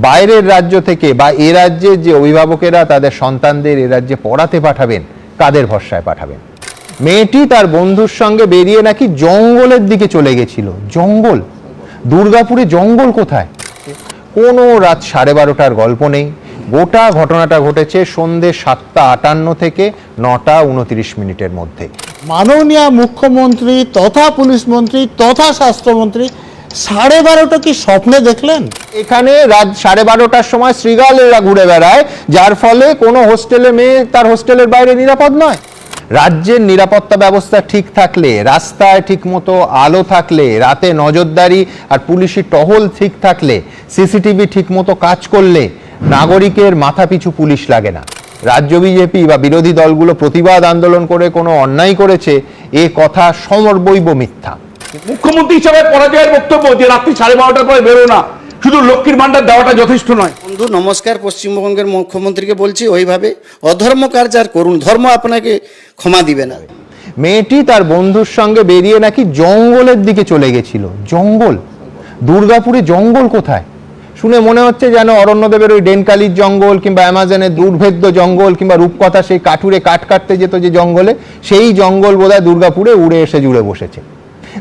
বাইরের রাজ্য থেকে বা এ রাজ্যের যে অভিভাবকেরা তাদের সন্তানদের এ রাজ্যে পড়াতে পাঠাবেন, কাদের ভরসায় পাঠাবেন? মেয়েটি তার বন্ধুর সঙ্গে বেরিয়ে নাকি জঙ্গলের দিকে চলে গেছিল। জঙ্গল? দুর্গাপুরে জঙ্গল কোথায়? কোনো রাত সাড়ে বারোটার গল্প নেই। গোটা ঘটনাটা ঘটেছে সন্ধে সাতটা আটান্ন থেকে নটা উনত্রিশ মিনিটের মধ্যে। মাননীয় মুখ্যমন্ত্রী তথা পুলিশ মন্ত্রী তথা স্বাস্থ্যমন্ত্রী সাড়ে বারোটা কি স্বপ্নে দেখলেন? এখানে রাত সাড়ে বারোটার সময় শ্রীগালেরা ঘুরে বেড়ায়, যার ফলে কোনো হোস্টেলে মেয়ে তার হোস্টেলের বাইরে নিরাপদ নয়। রাজ্যের নিরাপত্তা ব্যবস্থা ঠিক থাকলে, রাস্তায় ঠিকমতো আলো থাকলে, রাতে নজরদারি আর পুলিশি টহল ঠিক থাকলে, সিসিটিভি ঠিকমতো কাজ করলে নাগরিকের মাথাপিছু পুলিশ লাগে না। রাজ্য বিজেপি বা বিরোধী দলগুলো প্রতিবাদ আন্দোলন করে কোনো অন্যায় করেছে, এ কথা সমর্বৈব মিথ্যা। মুখ্যমন্ত্রী হিসাবে পরাজয়ের বক্তব্য যে রাত্রি সাড়ে বারোটার পরে বেরো না শুধু লক্ষ্মীর ভান্ডার দেওয়াটা যথেষ্ট নয়। বন্ধু নমস্কার পশ্চিমবঙ্গের মুখ্যমন্ত্রীকে বলছি ওইভাবে অধর্ম কার্য আর করুন ধর্ম আপনাকে ক্ষমা দিবে না। মেয়েটি তার বন্ধুর সঙ্গে বেরিয়ে নাকি জঙ্গলের দিকে চলে গেছিল। জঙ্গল? দুর্গাপুরে জঙ্গল কোথায়? শুনে মনে হচ্ছে যেন অরণ্যদেবের ওই ডেনকালির জঙ্গল কিংবা অ্যামাজনের দুর্ভেদ্য জঙ্গল কিংবা রূপকথা সেই কাঠুরে কাঠ কাটতে যেত যে জঙ্গলে সেই জঙ্গল বোধহয় দুর্গাপুরে উড়ে এসে জুড়ে বসেছে।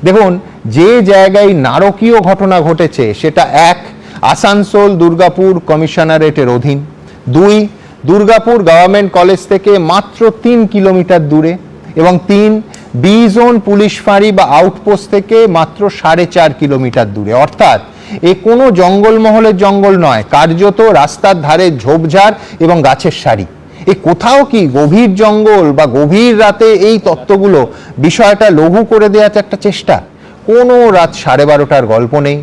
দেখুন, যে জায়গায় নারকীয় ঘটনা ঘটেছে, সেটা এক, আসানসোল দুর্গাপুর কমিশনারেটের অধীন। দুই, দুর্গাপুর গভর্নমেন্ট কলেজ থেকে মাত্র তিন কিলোমিটার দূরে। এবং তিন, বি জোন পুলিশ ফাঁড়ি বা আউটপোস্ট থেকে মাত্র সাড়ে চার কিলোমিটার দূরে। অর্থাৎ, এ কোনো জঙ্গলমহলের জঙ্গল নয়, কার্যত রাস্তার ধারে ঝোপঝাড় এবং গাছের সারি। এ কোথাও কি গভীর জঙ্গল বা গভীর রাতে এই তত্ত্বগুলো বিষয়টা লঘু করে দেওয়ার একটা চেষ্টা? কোনো রাত সাড়ে বারোটার গল্প নেই।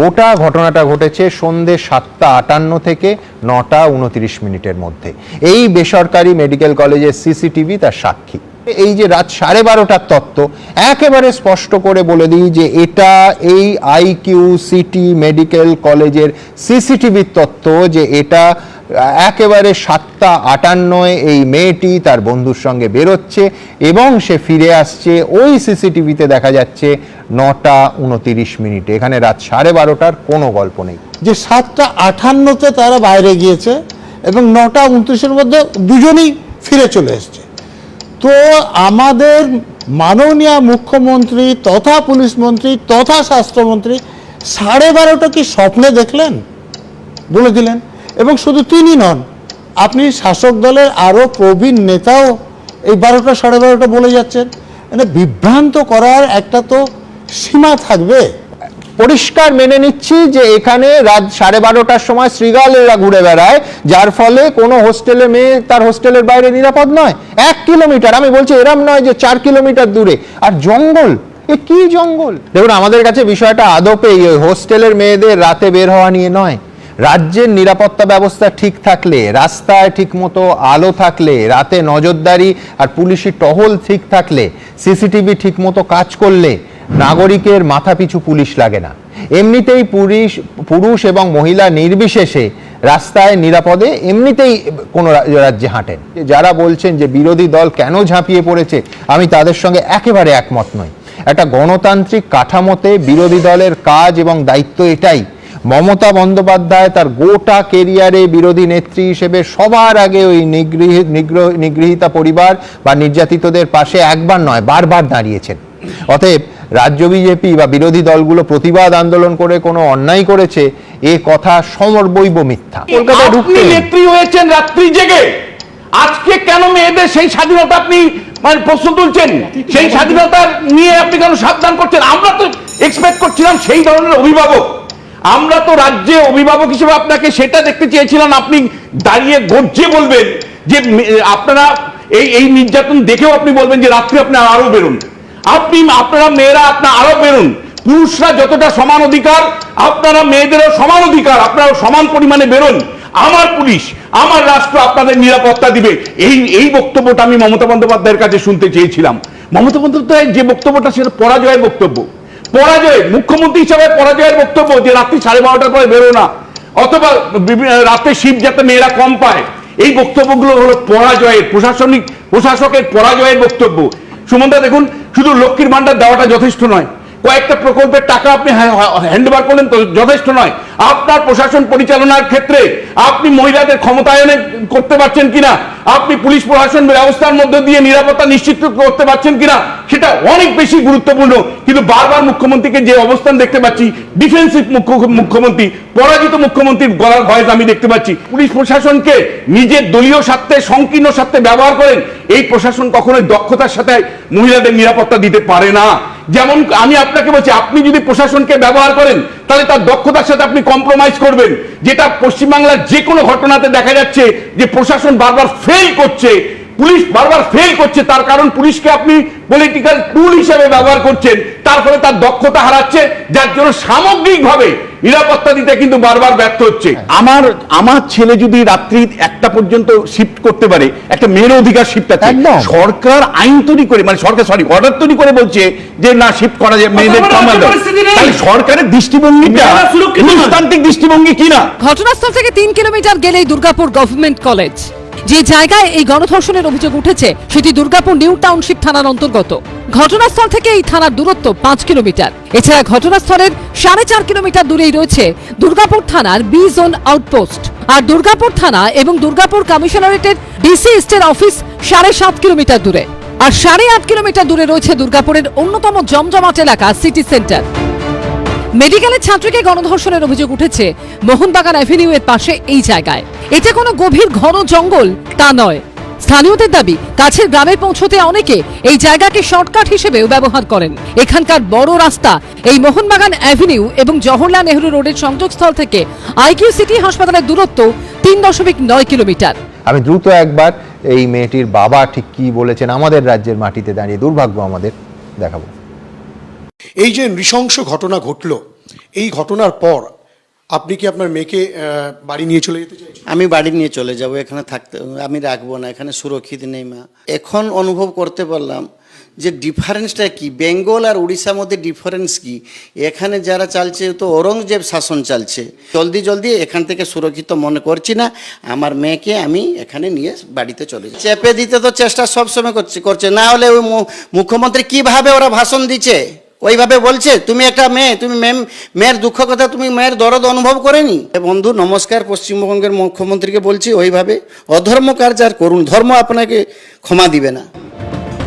গোটা ঘটনাটা ঘটেছে সন্ধে সাতটা আটান্ন থেকে নটা উনত্রিশ মিনিটের মধ্যে। এই বেসরকারি মেডিকেল কলেজের সিসিটিভি তার সাক্ষী। এই যে রাত সাড়ে বারোটার তত্ত্ব, একেবারে স্পষ্ট করে বলে দিই যে এটা এই আইকিউ সিটি মেডিকেল কলেজের সিসিটিভির তত্ত্ব যে এটা একেবারে সাতটা আটান্নয় এই মেয়েটি তার বন্ধুর সঙ্গে বেরোচ্ছে এবং সে ফিরে আসছে ওই সিসিটিভিতে দেখা যাচ্ছে নটা উনতিরিশ মিনিটে। এখানে রাত সাড়ে বারোটার কোনো গল্প নেই। যে সাতটা আটান্নতে তারা বাইরে গিয়েছে এবং নটা উনত্রিশের মধ্যে দুজনেই ফিরে চলে এসছে। তো আমাদের মাননীয় মুখ্যমন্ত্রী তথা পুলিশ মন্ত্রী তথা স্বাস্থ্যমন্ত্রী সাড়ে বারোটা কি স্বপ্নে দেখলেন? বলে দিলেন। এবং শুধু তিনি নন, আপনি শাসক দলের আরও প্রবীণ নেতাও এই বারোটা সাড়ে বারোটা বলে যাচ্ছেন। মানে বিভ্রান্ত করার একটা তো সীমা থাকবে। পরিষ্কার মেনে নিচ্ছি যে এখানে রাত সাড়ে বারোটার সময় শ্রীগালেরা ঘুরে বেড়ায়, যার ফলে কোনো হোস্টেলে মেয়ে তার হোস্টেলের বাইরে নিরাপদ নয়। এক কিলোমিটার, আমি বলছি এরম নয় যে চার কিলোমিটার দূরে। আর জঙ্গল, এ কি জঙ্গল? দেখুন, আমাদের কাছে বিষয়টা আদপে হোস্টেলের মেয়েদের রাতে বের হওয়া নিয়ে নয়। রাজ্যের নিরাপত্তা ব্যবস্থা ঠিক থাকলে, রাস্তায় ঠিকমতো আলো থাকলে, রাতে নজরদারি আর পুলিশি টহল ঠিক থাকলে, সিসিটিভি ঠিকমতো কাজ করলে নাগরিকের মাথাপিছু পুলিশ লাগে না। এমনিতেই পুলিশ, পুরুষ এবং মহিলা নির্বিশেষে রাস্তায় নিরাপদে এমনিতেই কোনো রাজ্যে হাঁটেন। যারা বলছেন যে বিরোধী দল কেন ঝাঁপিয়ে পড়েছে, আমি তাদের সঙ্গে একেবারে একমত নই। একটা গণতান্ত্রিক কাঠামোতে বিরোধী দলের কাজ এবং দায়িত্ব এটাই মমতা বন্দ্যোপাধ্যায় তার গোটা কেরিয়ারে বিরোধী নেত্রী হিসেবে সবার আগে ওই নিগৃহী নিগ্রহ- নিগৃহীতা পরিবার বা নির্যাতিতদের পাশে একবার নয় বারবার দাঁড়িয়েছেন। অতএব রাজ্য বিজেপি বা বিরোধী দলগুলো প্রতিবাদ আন্দোলন করে কোনো অন্যায় করেছে এ কথা সমর্বৈব মিথ্যা। কলকাতায় ঢুকতে নেত্রী হয়েছেন রাত্রি জেগে। আজকে কেন মেয়েদের সেই স্বাধীনতা আপনি মানে প্রশ্ন তুলছেন? সেই স্বাধীনতা নিয়ে আপনি কেন সাবধান করছেন? আমরা তো এক্সপেক্ট করছিলাম সেই ধরনের অভিভাবক। আমরা তো রাজ্যে অভিভাবক হিসেবে আপনাকে সেটা দেখতে চেয়েছিলাম, আপনি দাঁড়িয়ে গর্জে বলবেন যে, আপনারা এই এই নির্যাতন দেখেও আপনি বলবেন যে রাত্রি আপনি আরও বেরুন। আপনি, আপনারা মেয়েরা আপনার আরও বেরুন। পুরুষরা যতটা সমান অধিকার, আপনারা মেয়েদেরও সমান অধিকার আপনারা সমান পরিমাণে বেরোন। আমার পুলিশ, আমার রাষ্ট্র আপনাদের নিরাপত্তা দিবে। এই এই বক্তব্যটা আমি মমতা বন্দ্যোপাধ্যায়ের কাছে শুনতে চেয়েছিলাম। মমতা বন্দ্যোপাধ্যায়ের যে বক্তব্যটা, সেটা পরাজয়ের বক্তব্য। পরাজয়, মুখ্যমন্ত্রী হিসাবে পরাজয়ের বক্তব্য যে রাত্রি সাড়ে বারোটার পরে বেরো না। অথবা রাতে শিব যাতে মেয়েরা কম পায়। এই বক্তব্যগুলো হলো পরাজয়ের, প্রশাসনিক, প্রশাসকের পরাজয়ের বক্তব্য। সুমনদা, দেখুন, শুধু লক্ষ্মীর ভান্ডার দেওয়াটা যথেষ্ট নয়। কয়েকটা প্রকল্পের টাকা আপনি হ্যান্ডওভার করলেন তো যথেষ্ট নয়। আপনার প্রশাসন পরিচালনার ক্ষেত্রে আপনি মহিলাদের ক্ষমতায়নে করতে পারছেন কিনা? আপনি পুলিশ প্রশাসন ব্যবস্থার মধ্যে দিয়ে নিরাপত্তা নিশ্চিত করতে পারছেন কিনা? সেটা অনেক বেশি গুরুত্বপূর্ণ। কিন্তু বারবার মুখ্যমন্ত্রীকে যে অবস্থান দেখতে পাচ্ছি ডিফেন্সিভ মুখ্য, মুখ্যমন্ত্রী, পরাজিত মুখ্যমন্ত্রীর গলার ভয়েস আমি দেখতে পাচ্ছি। পুলিশ প্রশাসনকে নিজের দলীয় স্বার্থে, সংকীর্ণ স্বার্থে ব্যবহার করেন। এই প্রশাসন কখনোই দক্ষতার সাথে মহিলাদের নিরাপত্তা দিতে পারে না। যেমন আমি আপনাকে বলছি, আপনি যদি প্রশাসনকে ব্যবহার করেন, তাহলে তার দক্ষতার সাথে আপনি কম্প্রোমাইজ করবেন। যেটা পশ্চিমবাংলার যে কোনো ঘটনাতে দেখা যাচ্ছে যে প্রশাসন বারবার ফেল করছে, পুলিশ বারবার ফেল করছে, তার কারণ পুলিশকে আপনি পলিটিক্যাল টুল হিসেবে ব্যবহার করছেন। তার ফলে তার দক্ষতা হারাচ্ছে যার জন্য সামগ্রিকভাবে নিরাপত্তা দিতে কিন্তু বারবার ব্যর্থ হচ্ছে। আমার আমার ছেলে যদি রাত্রি একটা পর্যন্ত শিফট করতে পারে একটা মেয়ের অধিকার শিফট আছে। সরকার আইন তৈরি করে মানে সরকার সরি অর্ডার তৈরি করে বলছে যে না শিফট করা যায় মেয়েদের। তাহলে সরকারের দৃষ্টিভঙ্গিটা সুরক্ষিত দৃষ্টিভঙ্গি কিনা ঘটনাস্থল থেকে তিন কিলোমিটার গেলেই দুর্গাপুর গভর্নমেন্ট কলেজ যে জায়গায় এই গণধর্ষণের অভিযোগ উঠেছে, সেটি দুর্গাপুর নিউ টাউনশিপ থানার অন্তর্গত। ঘটনাস্থল থেকে এই থানার দূরত্ব পাঁচ কিলোমিটার। এছাড়া ঘটনাস্থলের সাড়ে চার কিলোমিটার দূরেই রয়েছে দুর্গাপুর থানার বি জোন আউটপোস্ট। আর দুর্গাপুর থানা এবং দুর্গাপুর কমিশনারেটের ডিসি ইস্টের অফিস সাড়ে সাত কিলোমিটার দূরে। আর সাড়ে আট কিলোমিটার দূরে রয়েছে দুর্গাপুরের অন্যতম জমজমাট এলাকা সিটি সেন্টার। মেডিকেলের ছাত্রীকে গণধর্ষণের অভিযোগ উঠেছে। মোহনবাগান অ্যাভিনিউ এর পাশে এই জায়গায়। এটা কোনো গভীর ঘন জঙ্গল তা নয়। স্থানীয়দের দাবি, কাছের গ্রামে পৌঁছতে অনেকে এই জায়গাকে শর্টকাট হিসেবেও ব্যবহার করেন। এখানকার বড় রাস্তা, এই মোহনবাগান অ্যাভিনিউ এবং জওহরলাল নেহরু রোডের সংযোগস্থল থেকে আইকিউ সিটি হাসপাতালের দূরত্ব তিন দশমিক নয় কিলোমিটার। আমি দ্রুত একবার এই মেয়েটির বাবা ঠিক কি বলেছেন আমাদের রাজ্যের মাটিতে দাঁড়িয়ে, দুর্ভাগ্য আমাদের দেখাবো। এই যে নৃশংস ঘটনা ঘটলো, এই ঘটনার পর আপনি কি আপনার মেয়েকে বাড়ি নিয়ে চলে যেতে চাইছেন? আমি বাড়ি নিয়ে চলে যাব, এখানে থাকতে, আমি রাখব না, এখানে সুরক্ষিত নেই মা। এখন অনুভব করতে পারলাম যে ডিফারেন্সটা কি? বেঙ্গল আর উড়িষ্যার মধ্যে ডিফারেন্স কি? এখানে যারা চালছে, তো ঔরঙ্গজেব শাসন চালছে। জলদি জলদি এখান থেকে সুরক্ষিত মনে করছি না, আমার মেয়েকে আমি এখানে নিয়ে বাড়িতে চলে যাই চেপে দিতে তো চেষ্টা সবসময় করছে করছে। না হলে ওই মুখ্যমন্ত্রী কীভাবে ওরা ভাষণ দিচ্ছে? ওইভাবে বলছে, তুমি একটা মেয়ে, তুমি মেম- মেয়ের দুঃখ কথা তুমি মেয়ের দরদ অনুভব করেনি? বন্ধু, নমস্কার, পশ্চিমবঙ্গের মুখ্যমন্ত্রীকে বলছি ওইভাবে, অধর্ম কার্য আর করুন, ধর্ম আপনাকে ক্ষমা দিবে না।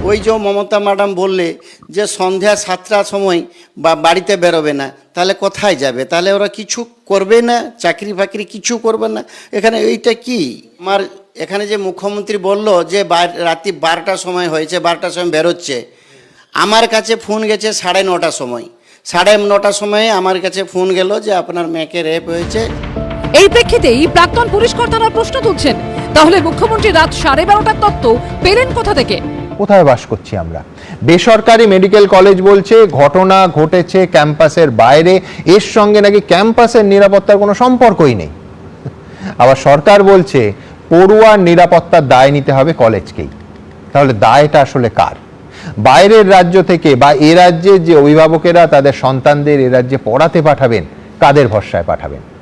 ওই যে মমতা ম্যাডাম বললে যে সন্ধ্যা সাতটার সময় বা বাড়িতে বেরোবে না, তাহলে কোথায় যাবে? তাহলে ওরা কিছু করবে না, চাকরি ফাকরি কিছু করবে না। এখানে এইটা কি? আমার এখানে যে মুখ্যমন্ত্রী বলল যে রাত্রি বারোটার সময় হয়েছে, বারোটার সময় বেরোচ্ছে আমার কাছে ফোন গেছে সাড়ে নটার সময়। সাড়ে নটার সময় আমার কাছে ফোন গেল যে আপনার মেয়েকে রেপ হয়েছে। এই প্রেক্ষিতেই প্রাক্তন পুলিশ কর্তারা প্রশ্ন তুলছেন তাহলে মুখ্যমন্ত্রী রাত সাড়ে বারোটার তত্ত্ব পেলেন কোথা থেকে? কোথায় বাস করছি আমরা? বেসরকারি মেডিকেল কলেজ বলছে ঘটনা ঘটেছে ক্যাম্পাসের বাইরে এর সঙ্গে নাকি ক্যাম্পাসের নিরাপত্তার কোনো সম্পর্কই নেই। আবার সরকার বলছে পড়ুয়ার নিরাপত্তার দায় নিতে হবে কলেজকেই। তাহলে দায়টা আসলে কার? বাইরের রাজ্য থেকে বা এ রাজ্যের যে অভিভাবকেরা তাদের সন্তানদের এ রাজ্যে পড়াতে পাঠাবেন, কাদের ভরসায় পাঠাবেন?